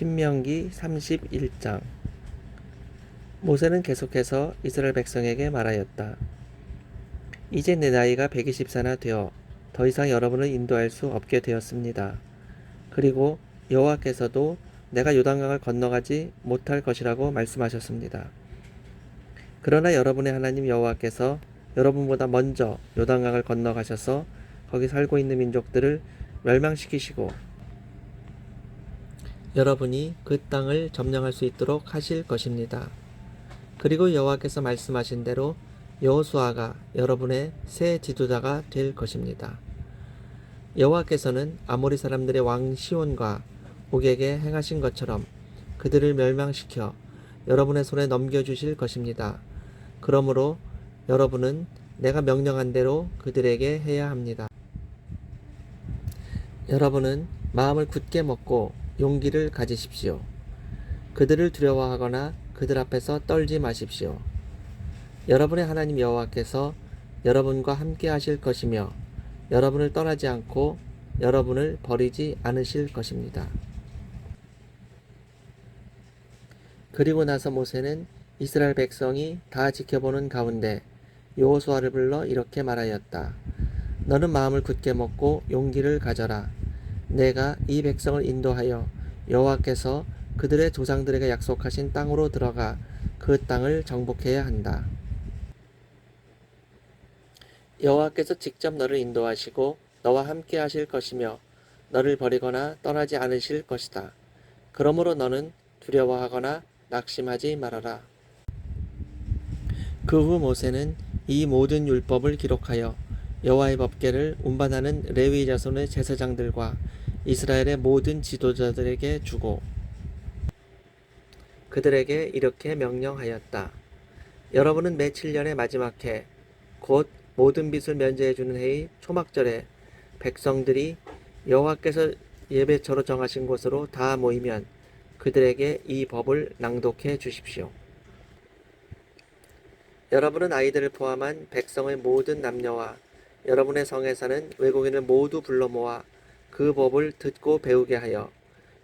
신명기 31장 모세는 계속해서 이스라엘 백성에게 말하였다. 이제 내 나이가 120세나 되어 더 이상 여러분을 인도할 수 없게 되었습니다. 그리고 여호와께서도 내가 요단강을 건너가지 못할 것이라고 말씀하셨습니다. 그러나 여러분의 하나님 여호와께서 여러분보다 먼저 요단강을 건너가셔서 거기 살고 있는 민족들을 멸망시키시고 여러분이 그 땅을 점령할 수 있도록 하실 것입니다. 그리고 여호와께서 말씀하신 대로 여호수아가 여러분의 새 지도자가 될 것입니다. 여호와께서는 아모리 사람들의 왕 시온과 옥에게 행하신 것처럼 그들을 멸망시켜 여러분의 손에 넘겨주실 것입니다. 그러므로 여러분은 내가 명령한 대로 그들에게 해야 합니다. 여러분은 마음을 굳게 먹고 용기를 가지십시오. 그들을 두려워하거나 그들 앞에서 떨지 마십시오. 여러분의 하나님 여호와께서 여러분과 함께 하실 것이며 여러분을 떠나지 않고 여러분을 버리지 않으실 것입니다. 그리고 나서 모세는 이스라엘 백성이 다 지켜보는 가운데 여호수아를 불러 이렇게 말하였다. 너는 마음을 굳게 먹고 용기를 가져라. 내가 이 백성을 인도하여 여호와께서 그들의 조상들에게 약속하신 땅으로 들어가 그 땅을 정복해야 한다. 여호와께서 직접 너를 인도하시고 너와 함께 하실 것이며 너를 버리거나 떠나지 않으실 것이다. 그러므로 너는 두려워하거나 낙심하지 말아라. 그 후 모세는 이 모든 율법을 기록하여 여호와의 법궤를 운반하는 레위 자손의 제사장들과 이스라엘의 모든 지도자들에게 주고 그들에게 이렇게 명령하였다. 여러분은 매 7년의 마지막 해, 곧 모든 빚을 면제해 주는 해의 초막절에 백성들이 여호와께서 예배처로 정하신 곳으로 다 모이면 그들에게 이 법을 낭독해 주십시오. 여러분은 아이들을 포함한 백성의 모든 남녀와 여러분의 성에 사는 외국인을 모두 불러 모아 그 법을 듣고 배우게 하여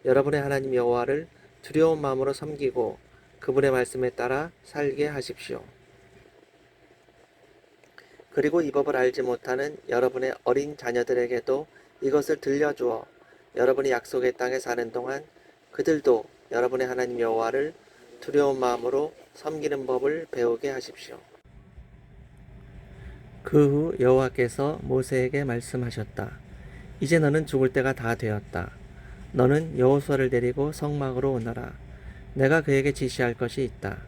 여러분의 하나님 여호와를 두려운 마음으로 섬기고 그분의 말씀에 따라 살게 하십시오. 그리고 이 법을 알지 못하는 여러분의 어린 자녀들에게도 이것을 들려주어 여러분이 약속의 땅에 사는 동안 그들도 여러분의 하나님 여호와를 두려운 마음으로 섬기는 법을 배우게 하십시오. 그 후 여호와께서 모세에게 말씀하셨다. 이제 너는 죽을 때가 다 되었다. 너는 여호수아를 데리고 성막으로 오너라. 내가 그에게 지시할 것이 있다.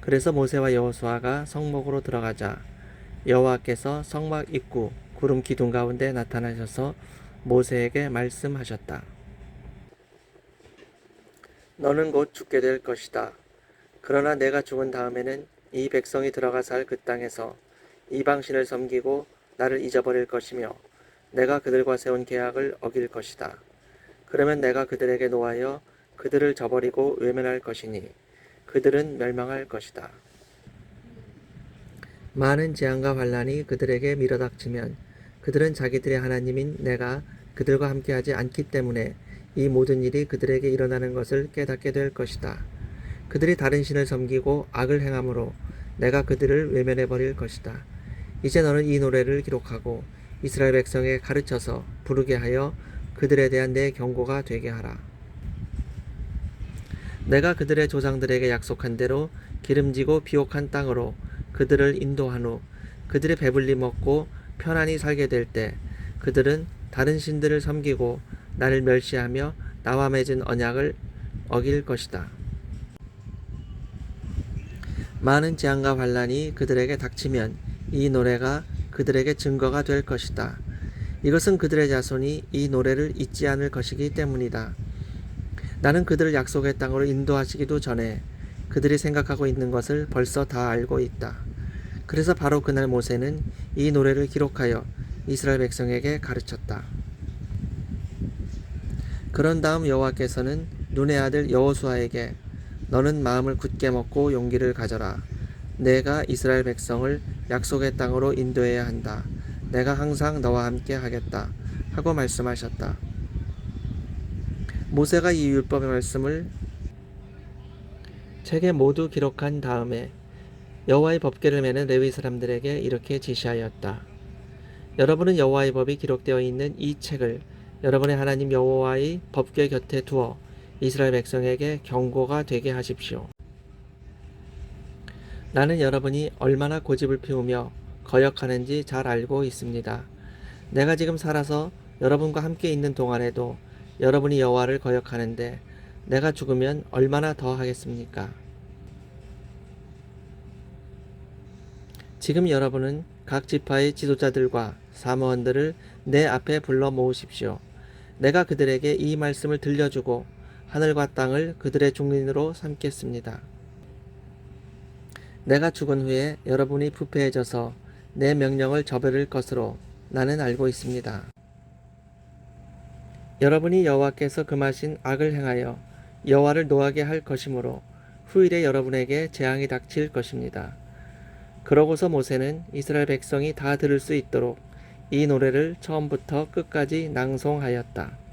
그래서 모세와 여호수아가 성막으로 들어가자 여호와께서 성막 입구 구름 기둥 가운데 나타나셔서 모세에게 말씀하셨다. 너는 곧 죽게 될 것이다. 그러나 내가 죽은 다음에는 이 백성이 들어가 살 그 땅에서 이방신을 섬기고 나를 잊어버릴 것이며 내가 그들과 세운 계약을 어길 것이다. 그러면 내가 그들에게 노하여 그들을 저버리고 외면할 것이니 그들은 멸망할 것이다. 많은 재앙과 환란이 그들에게 밀어닥치면 그들은 자기들의 하나님인 내가 그들과 함께하지 않기 때문에 이 모든 일이 그들에게 일어나는 것을 깨닫게 될 것이다. 그들이 다른 신을 섬기고 악을 행함으로 내가 그들을 외면해 버릴 것이다. 이제 너는 이 노래를 기록하고 이스라엘 백성에게 가르쳐서 부르게 하여 그들에 대한 내 경고가 되게 하라. 내가 그들의 조상들에게 약속한 대로 기름지고 비옥한 땅으로 그들을 인도한 후 그들이 배불리 먹고 편안히 살게 될 때 그들은 다른 신들을 섬기고 나를 멸시하며 나와 맺은 언약을 어길 것이다. 많은 재앙과 환란이 그들에게 닥치면 이 노래가 그들에게 증거가 될 것이다. 이것은 그들의 자손이 이 노래를 잊지 않을 것이기 때문이다. 나는 그들을 약속의 땅으로 인도하시기도 전에 그들이 생각하고 있는 것을 벌써 다 알고 있다. 그래서 바로 그날 모세는 이 노래를 기록하여 이스라엘 백성에게 가르쳤다. 그런 다음 여호와께서는 눈의 아들 여호수아에게 너는 마음을 굳게 먹고 용기를 가져라. 내가 이스라엘 백성을 약속의 땅으로 인도해야 한다. 내가 항상 너와 함께 하겠다. 하고 말씀하셨다. 모세가 이 율법의 말씀을 책에 모두 기록한 다음에 여호와의 법궤를 매는 레위 사람들에게 이렇게 지시하였다. 여러분은 여호와의 법이 기록되어 있는 이 책을 여러분의 하나님 여호와의 법궤 곁에 두어 이스라엘 백성에게 경고가 되게 하십시오. 나는 여러분이 얼마나 고집을 피우며 거역하는지 잘 알고 있습니다. 내가 지금 살아서 여러분과 함께 있는 동안에도 여러분이 여호와를 거역하는데 내가 죽으면 얼마나 더 하겠습니까? 지금 여러분은 각 지파의 지도자들과 사무원들을 내 앞에 불러 모으십시오. 내가 그들에게 이 말씀을 들려주고 하늘과 땅을 그들의 중린으로 삼겠습니다. 내가 죽은 후에 여러분이 부패해져서 내 명령을 저버릴 것으로 나는 알고 있습니다. 여러분이 여호와께서 금하신 악을 행하여 여호와를 노하게 할 것이므로 후일에 여러분에게 재앙이 닥칠 것입니다. 그러고서 모세는 이스라엘 백성이 다 들을 수 있도록 이 노래를 처음부터 끝까지 낭송하였다.